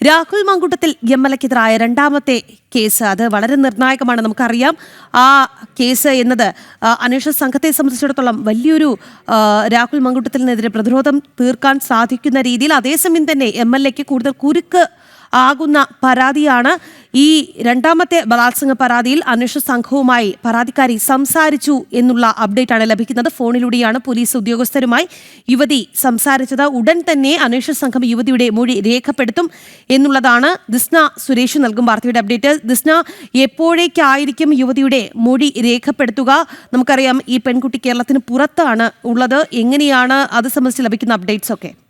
Rahul Mamkootathil M L എക്കെതിരായ രണ്ടാമത്തെ case. അത് വളരെ നിർണായകമാണ്. നമുക്കറിയാം. ആ കേസ് എന്നത് അന്വേഷണ സംഘത്തെ സംബന്ധിച്ചിടത്തോളം വലിയൊരു രാഹുൽ മങ്കുട്ടത്തിനെതിരെ പ്രതിരോധം തീർക്കാൻ സാധിക്കുന്ന രീതിയിൽ അതേസമയം തന്നെ എം എൽ എക്ക് കൂടുതൽ കുരുക്ക് ആകുന്ന പരാതിയാണ് ഈ രണ്ടാമത്തെ ബലാത്സംഗ പരാതിയിൽ അന്വേഷണ സംഘവുമായി പരാതിക്കാരി സംസാരിച്ചു എന്നുള്ള അപ്ഡേറ്റ് ആണ് ലഭിക്കുന്നത്. ഫോണിലൂടെയാണ് പോലീസ് ഉദ്യോഗസ്ഥരുമായി യുവതി സംസാരിച്ചത്. ഉടൻ തന്നെ അന്വേഷണ സംഘം യുവതിയുടെ മൊഴി രേഖപ്പെടുത്തും എന്നുള്ളതാണ് ദിസ്ന സുരേഷ് നൽകും വാർത്തയുടെ അപ്ഡേറ്റ് ദിസ്ന എപ്പോഴേക്കായിരിക്കും യുവതിയുടെ മൊഴി രേഖപ്പെടുത്തുക? നമുക്കറിയാം ഈ പെൺകുട്ടി കേരളത്തിന് പുറത്താണ് ഉള്ളത്. എങ്ങനെയാണ് അത് സംബന്ധിച്ച് ലഭിക്കുന്ന അപ്ഡേറ്റ്സ് ഒക്കെ?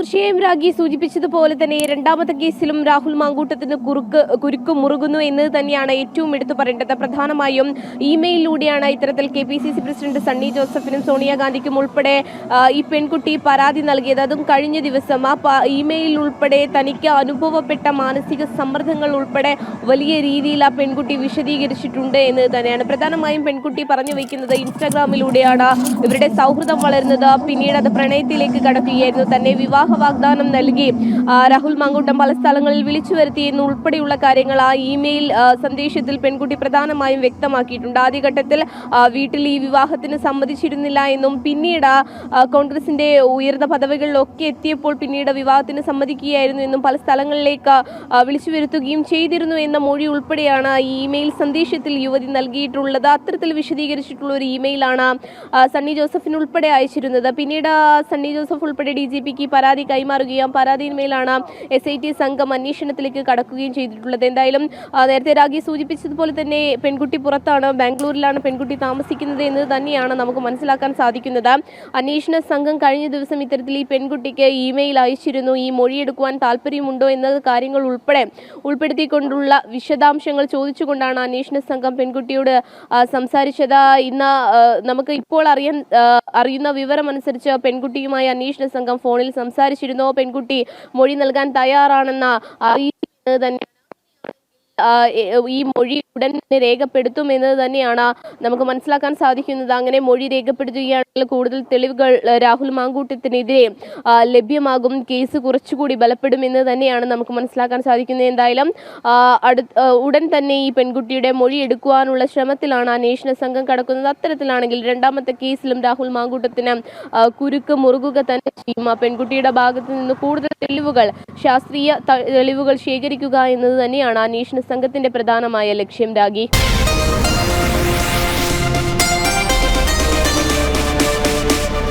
തീർച്ചയായും രാഗി സൂചിപ്പിച്ചതുപോലെ തന്നെ രണ്ടാമത്തെ കേസിലും രാഹുൽ മാങ്കൂട്ടത്തിന് കുറുക്ക് കുരുക്ക് മുറുകുന്നു എന്നത് തന്നെയാണ് ഏറ്റവും എടുത്തു പറയേണ്ടത്. പ്രധാനമായും ഇമെയിലിലൂടെയാണ് ഇത്തരത്തിൽ K P C C president Sunny ജോസഫിനും സോണിയാഗാന്ധിക്കും ഉൾപ്പെടെ ഈ പെൺകുട്ടി പരാതി നൽകിയത്. അതും കഴിഞ്ഞ ദിവസം ആ ഇമെയിൽ ഉൾപ്പെടെ തനിക്ക് അനുഭവപ്പെട്ട മാനസിക സമ്മർദ്ദങ്ങൾ ഉൾപ്പെടെ വലിയ രീതിയിൽ ആ പെൺകുട്ടി വിശദീകരിച്ചിട്ടുണ്ട് എന്ന് തന്നെയാണ്. പ്രധാനമായും പെൺകുട്ടി പറഞ്ഞു വയ്ക്കുന്നത് ഇൻസ്റ്റാഗ്രാമിലൂടെയാണ്. ഇവരുടെ സൗഹൃദം വളരുന്നത്. പിന്നീട് അത് പ്രണയത്തിലേക്ക് കടക്കുകയായിരുന്നു. തന്നെ വിവാഹ വാഗ്ദാനം നൽകി. രാഹുൽ മാങ്കൂട്ടം പല സ്ഥലങ്ങളിൽ വിളിച്ചു വരുത്തിയെന്ന് ഉൾപ്പെടെയുള്ള കാര്യങ്ങൾ ആ ഇമെയിൽ സന്ദേശത്തിൽ പെൺകുട്ടി പ്രധാനമായും വ്യക്തമാക്കിയിട്ടുണ്ട്. ആദ്യഘട്ടത്തിൽ വീട്ടിൽ ഈ വിവാഹത്തിന് സമ്മതിച്ചിരുന്നില്ല എന്നും പിന്നീട് കോൺഗ്രസിന്റെ ഉയർന്ന പദവികളിലൊക്കെ എത്തിയപ്പോൾ പിന്നീട് വിവാഹത്തിന് സമ്മതിക്കുകയായിരുന്നു എന്നും പല സ്ഥലങ്ങളിലേക്ക് വിളിച്ചു വരുത്തുകയും ചെയ്തിരുന്നു എന്ന മൊഴി ഉൾപ്പെടെയാണ് ഈ ഇമെയിൽ സന്ദേശത്തിൽ യുവതി നൽകിയിട്ടുള്ളത്. അത്തരത്തിൽ വിശദീകരിച്ചിട്ടുള്ള ഒരു ഇമെയിലാണ് സണ്ണി ജോസഫിന് ഉൾപ്പെടെ അയച്ചിരുന്നത്. പിന്നീട് സണ്ണി ജോസഫ് ഉൾപ്പെടെ ഡി ജി പിക്ക് പരാതി കൈമാറുകയും പരാതിയിന്മേലാണ് എസ് ഐ ടി സംഘം അന്വേഷണത്തിലേക്ക് കടക്കുകയും ചെയ്തിട്ടുള്ളത്. എന്തായാലും നേരത്തെ രാഗി സൂചിപ്പിച്ചതുപോലെ തന്നെ പെൺകുട്ടി പുറത്താണ് ബാംഗ്ലൂരിലാണ് പെൺകുട്ടി താമസിക്കുന്നത് എന്ന് തന്നെയാണ് നമുക്ക് മനസ്സിലാക്കാൻ സാധിക്കുന്നത്. അന്വേഷണ സംഘം കഴിഞ്ഞ ദിവസം ഇത്തരത്തിൽ ഈ പെൺകുട്ടിക്ക് ഇമെയിൽ അയച്ചിരുന്നു. ഈ മൊഴിയെടുക്കുവാൻ താല്പര്യമുണ്ടോ എന്ന കാര്യങ്ങൾ ഉൾപ്പെടെ ഉൾപ്പെടുത്തിക്കൊണ്ടുള്ള വിശദാംശങ്ങൾ ചോദിച്ചുകൊണ്ടാണ് അന്വേഷണ സംഘം പെൺകുട്ടിയോട് സംസാരിച്ചത്. ഇന്ന് നമുക്ക് ഇപ്പോൾ അറിയാൻ അറിയുന്ന വിവരമനുസരിച്ച് പെൺകുട്ടിയുമായി അന്വേഷണ സംഘം ഫോണിൽ സംസാരിച്ചിരുന്നു. പെൺകുട്ടി മൊഴി നൽകാൻ തയ്യാറാണെന്ന തന്നെ ഈ മൊഴി ഉടൻ രേഖപ്പെടുത്തും എന്നത് തന്നെയാണ് നമുക്ക് മനസ്സിലാക്കാൻ സാധിക്കുന്നത്. അങ്ങനെ മൊഴി കൂടുതൽ തെളിവുകൾ രാഹുൽ മാങ്കൂട്ടത്തിനെതിരെ ലഭ്യമാകും. കേസ് കുറച്ചുകൂടി ബലപ്പെടുമെന്ന് തന്നെയാണ് നമുക്ക് മനസ്സിലാക്കാൻ സാധിക്കുന്നത്. എന്തായാലും ഉടൻ തന്നെ ഈ പെൺകുട്ടിയുടെ മൊഴി എടുക്കുവാനുള്ള ശ്രമത്തിലാണ് അന്വേഷണ സംഘം കടക്കുന്നത്. അത്തരത്തിലാണെങ്കിൽ രണ്ടാമത്തെ കേസിലും രാഹുൽ മാങ്കൂട്ടത്തിന് കുരുക്ക് മുറുകുക തന്നെ ചെയ്യും. ആ പെൺകുട്ടിയുടെ ഭാഗത്ത് നിന്ന് കൂടുതൽ തെളിവുകൾ ശാസ്ത്രീയ തെളിവുകൾ ശേഖരിക്കുക എന്നത് തന്നെയാണ് അന്വേഷണ സംഘത്തിന്റെ പ്രധാനമായ ലക്ഷ്യം. രാഗി.